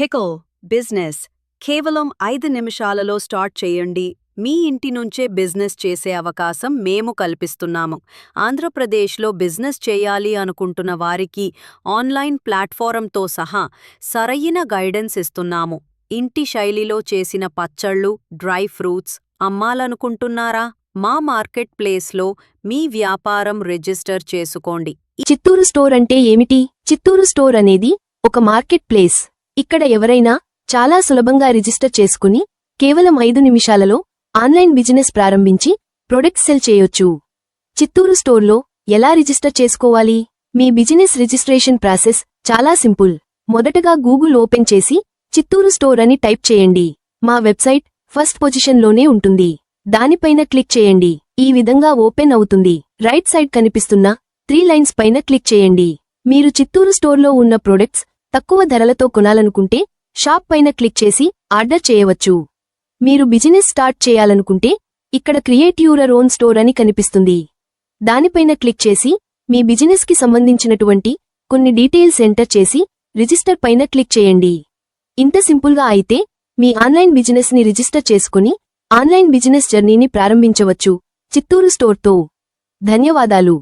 Pickle business కేవలం ఐదు నిమిషాలలో స్టార్ట్ చేయండి. మీ ఇంటి నుంచే బిజినెస్ చేసే అవకాశం మేము కల్పిస్తున్నాము. ఆంధ్రప్రదేశ్లో బిజినెస్ చేయాలి అనుకుంటున్న వారికి ఆన్లైన్ ప్లాట్ఫారంతో సహా సరైన గైడెన్స్ ఇస్తున్నాము. ఇంటి శైలిలో చేసిన పచ్చళ్ళు డ్రై ఫ్రూట్స్ అమ్మాలనుకుంటున్నారా? మా మార్కెట్ ప్లేస్లో మీ వ్యాపారం రిజిస్టర్ చేసుకోండి. చిత్తూరు స్టోర్ అంటే ఏమిటి? చిత్తూరు స్టోర్ అనేది ఒక మార్కెట్ ప్లేస్. ఇక్కడ ఎవరైనా చాలా సులభంగా రిజిస్టర్ చేసుకుని కేవలం ఐదు నిమిషాలలో ఆన్లైన్ బిజినెస్ ప్రారంభించి ప్రొడక్ట్ సెల్ చేయొచ్చు. చిత్తూరు స్టోర్లో ఎలా రిజిస్టర్ చేసుకోవాలి? మీ బిజినెస్ రిజిస్ట్రేషన్ ప్రాసెస్ చాలా సింపుల్. మొదటగా గూగుల్ ఓపెన్ చేసి చిత్తూరు స్టోర్ అని టైప్ చేయండి. మా వెబ్సైట్ ఫస్ట్ పొజిషన్లోనే ఉంటుంది. దానిపైన క్లిక్ చేయండి. ఈ విధంగా ఓపెన్ అవుతుంది. రైట్ సైడ్ కనిపిస్తున్న త్రీ లైన్స్ పైన క్లిక్ చేయండి. మీరు చిత్తూరు స్టోర్లో ఉన్న ప్రొడక్ట్స్ తక్కువ ధరలతో కొనాలనుకుంటే షాప్ పైన క్లిక్ చేసి ఆర్డర్ చేయవచ్చు. మీరు బిజినెస్ స్టార్ట్ చేయాలనుకుంటే ఇక్కడ క్రియేట్ యూరర్ ఓన్ స్టోర్ అని కనిపిస్తుంది. దానిపైన క్లిక్ చేసి మీ బిజినెస్కి సంబంధించినటువంటి కొన్ని డీటెయిల్స్ ఎంటర్ చేసి రిజిస్టర్ పైన క్లిక్ చేయండి. ఇంత సింపుల్గా అయితే మీ ఆన్లైన్ బిజినెస్ని రిజిస్టర్ చేసుకుని ఆన్లైన్ బిజినెస్ జర్నీని ప్రారంభించవచ్చు చిత్తూరు స్టోర్తో. ధన్యవాదాలు.